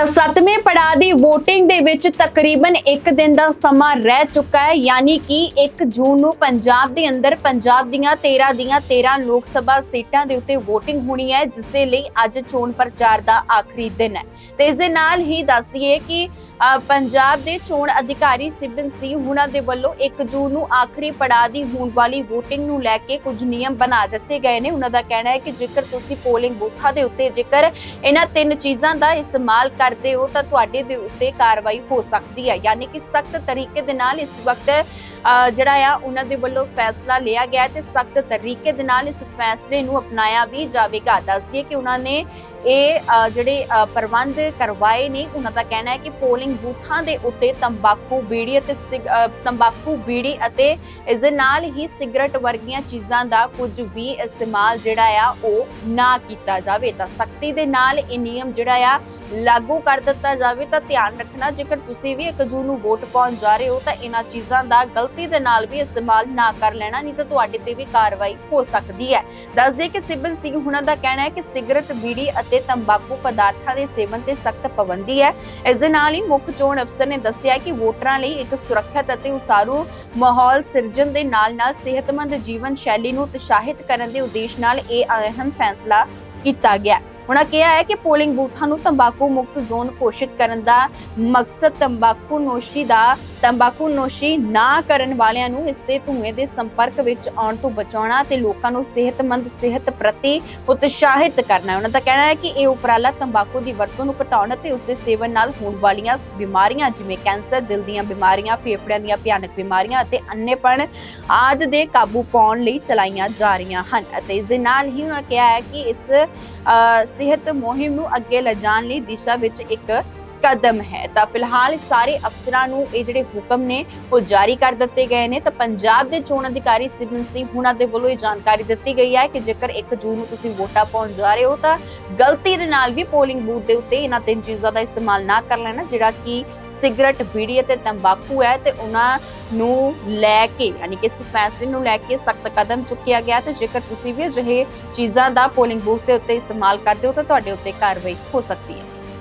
ਤਾਂ ਸੱਤਵੇਂ ਪੜਾਅ ਦੀ VOTING ਦੇ ਵਿੱਚ ਤਕਰੀਬਨ 1 ਦਿਨ ਦਾ ਸਮਾਂ ਰਹਿ ਚੁੱਕਾ ਹੈ, ਯਾਨੀ ਕਿ 1 ਜੂਨ ਨੂੰ ਪੰਜਾਬ ਦੇ ਅੰਦਰ ਪੰਜਾਬ ਦੀਆਂ 13 ਦੀਆਂ 13 ਲੋਕ ਸਭਾ ਸੀਟਾਂ ਦੇ ਉੱਤੇ VOTING ਹੋਣੀ ਹੈ, ਜਿਸ ਦੇ ਲਈ ਅੱਜ ਚੋਣ ਪ੍ਰਚਾਰ ਦਾ ਆਖਰੀ ਦਿਨ ਹੈ। ਤੇ ਇਸ ਦੇ ਨਾਲ ਹੀ ਦੱਸ ਦਈਏ ਕਿ ਪੰਜਾਬ ਦੇ ਚੋਣ ਅਧਿਕਾਰੀ ਸਿਬਨ ਸਿੰਘ ਹੁਣਾਂ ਦੇ ਵੱਲੋਂ 1 ਜੂਨ ਨੂੰ ਆਖਰੀ ਪੜਾਅ ਦੀ ਹੋਣ ਵਾਲੀ VOTING ਨੂੰ ਲੈ ਕੇ ਕੁਝ ਨਿਯਮ ਬਣਾ ਦਿੱਤੇ ਗਏ ਨੇ। ਉਹਨਾਂ ਦਾ ਕਹਿਣਾ ਹੈ ਕਿ ਜੇਕਰ ਤੁਸੀਂ ਪੋਲਿੰਗ ਬੂਥਾਂ ਦੇ ਉੱਤੇ ਜੇਕਰ ਇਹਨਾਂ ਤਿੰਨ ਚੀਜ਼ਾਂ ਦਾ ਇਸਤੇਮਾਲ ਕਰ ਕਰਦੇ ਹੋ ਤਾਂ ਤੁਹਾਡੇ ਦੇ ਉੱਤੇ ਕਾਰਵਾਈ ਹੋ ਸਕਦੀ ਹੈ। ਯਾਨੀ ਕਿ ਸਖਤ ਤਰੀਕੇ ਦੇ ਨਾਲ ਇਸ ਵਕਤ ਜਿਹੜਾ ਆ, ਉਹਨਾਂ ਦੇ ਵੱਲੋਂ ਫੈਸਲਾ ਲਿਆ ਗਿਆ ਤੇ ਸਖਤ ਤਰੀਕੇ ਦੇ ਨਾਲ ਇਸ ਫੈਸਲੇ ਨੂੰ ਅਪਣਾਇਆ ਵੀ ਜਾਵੇਗਾ। ਦੱਸਦੀਏ ਕਿ ਉਹਨਾਂ ਨੇ ਇਹ ਜਿਹੜੇ ਪ੍ਰਬੰਧ ਕਰਵਾਏ ਨੇ, ਉਹਨਾਂ ਦਾ ਕਹਿਣਾ ਹੈ ਕਿ ਪੋਲਿੰਗ ਬੂਥਾਂ ਦੇ ਉੱਤੇ ਤੰਬਾਕੂ ਬੀੜੀ ਅਤੇ ਸਿਗ- ਤੰਬਾਕੂ ਬੀੜੀ ਅਤੇ ਇਸ ਦੇ ਨਾਲ ਹੀ ਸਿਗਰਟ ਵਰਗੀਆਂ ਚੀਜ਼ਾਂ ਦਾ ਕੁਝ ਵੀ ਇਸਤੇਮਾਲ ਜਿਹੜਾ ਆ, ਉਹ ਨਾ ਕੀਤਾ ਜਾਵੇ। ਤਾਂ ਸਖਤੀ ਦੇ ਨਾਲ ਇਹ ਨਿਯਮ ਜਿਹੜਾ ਆ, ਲਾਗੂ ਕਰ ਦਿੱਤਾ ਜਾਵੇ। ਤਾਂ ਧਿਆਨ ਰੱਖਣਾ, ਜੇਕਰ ਤੁਸੀਂ ਵੀ 1 ਜੂਨ ਨੂੰ ਵੋਟ ਪਾਉਣ ਜਾ ਰਹੇ ਹੋ, ਤਾਂ ਇਹਨਾਂ ਚੀਜ਼ਾਂ ਦਾ ਗਲਤੀ ਦੇ ਨਾਲ ਵੀ ਇਸਤੇਮਾਲ ਨਾ ਕਰ ਲੈਣਾ, ਨਹੀਂ ਤਾਂ ਤੁਹਾਡੇ ਤੇ ਵੀ ਕਾਰਵਾਈ ਹੋ ਸਕਦੀ ਹੈ। ਦੱਸ ਦਈਏ ਕਿ ਸਿਬਨ ਸਿੰਘ ਹੁਣਾਂ ਦਾ ਕਹਿਣਾ ਹੈ ਕਿ ਸਿਗਰਟ, ਬੀੜੀ ਅਤੇ ਤੰਬਾਕੂ ਪਦਾਰਥਾਂ ਦੇ ਸੇਵਨ ਤੇ ਸਖਤ ਪਾਬੰਦੀ ਹੈ। ਇਸ ਦੇ ਨਾਲ ਹੀ ਮੁੱਖ ਚੋਣ ਅਫਸਰ ਨੇ ਦੱਸਿਆ ਕਿ ਵੋਟਰਾਂ ਲਈ ਇੱਕ ਸੁਰੱਖਿਅਤ ਅਤੇ ਉਸਾਰੂ ਮਾਹੌਲ ਸਿਰਜਣ ਦੇ ਨਾਲ-ਨਾਲ ਸਿਹਤਮੰਦ ਜੀਵਨ ਸ਼ੈਲੀ ਨੂੰ ਉਤਸ਼ਾਹਿਤ ਕਰਨ ਦੇ ਉਦੇਸ਼ ਨਾਲ ਇਹ ਅਹਿਮ ਫੈਸਲਾ ਕੀਤਾ ਗਿਆ। ਉਹਨਾਂ ਕਿਹਾ ਹੈ ਕਿ ਪੋਲਿੰਗ ਬੂਥਾਂ ਨੂੰ ਤੰਬਾਕੂ ਮੁਕਤ ਜ਼ੋਨ ਘੋਸ਼ਿਤ ਕਰਨ ਦਾ ਮਕਸਦ ਤੰਬਾਕੂ ਨੋਸ਼ੀ ਦਾ ਤੰਬਾਕੂ ਨੋਸ਼ੀ ਨਾ ਕਰਨ ਵਾਲਿਆਂ ਨੂੰ ਇਸ ਦੇ ਧੂਏ ਦੇ ਸੰਪਰਕ ਵਿੱਚ ਆਉਣ ਤੋਂ ਬਚਾਉਣਾ ਤੇ ਲੋਕਾਂ ਨੂੰ ਸਿਹਤਮੰਦ ਸਿਹਤ ਪ੍ਰਤੀ ਉਤਸ਼ਾਹਿਤ ਕਰਨਾ ਹੈ। ਉਹਨਾਂ ਦਾ ਕਹਿਣਾ ਹੈ ਕਿ ਇਹ ਉਪਰਾਲਾ ਤੰਬਾਕੂ ਦੀ ਵਰਤੋਂ ਨੂੰ ਘਟਾਉਣ ਅਤੇ ਉਸ ਦੇ ਸੇਵਨ ਨਾਲ ਹੋਣ ਵਾਲੀਆਂ ਬਿਮਾਰੀਆਂ ਜਿਵੇਂ ਕੈਂਸਰ, ਦਿਲ ਦੀਆਂ ਬਿਮਾਰੀਆਂ, ਫੇਫੜਿਆਂ ਦੀਆਂ ਭਿਆਨਕ ਬਿਮਾਰੀਆਂ ਅਤੇ ਅੰਨੇਪਣ ਆਦਿ ਦੇ ਕਾਬੂ ਪਾਉਣ ਲਈ ਚਲਾਈਆਂ ਜਾ ਰਹੀਆਂ ਹਨ ਅਤੇ ਇਸ ਦੇ ਨਾਲ ਹੀ ਉਹਨਾਂ ਕਿਹਾ ਹੈ ਕਿ ਇਸ ਸਿਹਤ ਮੁਹਿੰਮ ਨੂੰ ਅੱਗੇ ਲਿਜਾਣ ਲਈ ਦਿਸ਼ਾ ਵਿੱਚ ਇੱਕ ਕਦਮ ਹੈ। ਤਾਂ ਫਿਲਹਾਲ ਸਾਰੇ ਅਫਸਰਾਂ ਨੂੰ ਇਹ ਜਿਹੜੇ ਹੁਕਮ ਨੇ, ਉਹ ਜਾਰੀ ਕਰ ਦਿੱਤੇ ਗਏ ਨੇ। ਤਾਂ ਪੰਜਾਬ ਦੇ ਚੋਣ ਅਧਿਕਾਰੀ ਸਿਮਰਨ ਸਿੰਘ ਹੁਣਾਂ ਦੇ ਵੱਲੋਂ ਇਹ ਜਾਣਕਾਰੀ ਦਿੱਤੀ ਗਈ ਹੈ ਕਿ ਜੇਕਰ 1 ਜੂਨ ਨੂੰ ਤੁਸੀਂ ਵੋਟਾਂ ਪਾਉਣ ਜਾ ਰਹੇ ਹੋ, ਤਾਂ ਗਲਤੀ ਦੇ ਨਾਲ ਵੀ ਪੋਲਿੰਗ ਬੂਥ ਦੇ ਉੱਤੇ ਇਹਨਾਂ ਤਿੰਨ ਚੀਜ਼ਾਂ ਦਾ ਇਸਤੇਮਾਲ ਨਾ ਕਰ ਲੈਣਾ, ਜਿਹੜਾ ਕਿ ਸਿਗਰਟ, ਬੀੜੀ ਅਤੇ ਤੰਬਾਕੂ ਹੈ ਤੇ ਉਹਨਾਂ ਨੂੰ ਲੈ ਕੇ, ਯਾਨੀ ਕਿ ਇਸ ਫੈਸਲੇ ਨੂੰ ਲੈ ਕੇ ਸਖਤ ਕਦਮ ਚੁੱਕਿਆ ਗਿਆ ਤੇ ਜੇਕਰ ਤੁਸੀਂ ਵੀ ਅਜਿਹੇ ਚੀਜ਼ਾਂ ਦਾ ਪੋਲਿੰਗ ਬੂਥ ਦੇ ਉੱਤੇ ਇਸਤੇਮਾਲ ਕਰਦੇ ਹੋ, ਤਾਂ ਤੁਹਾਡੇ ਉੱਤੇ ਕਾਰਵਾਈ ਹੋ ਸਕਦੀ ਹੈ।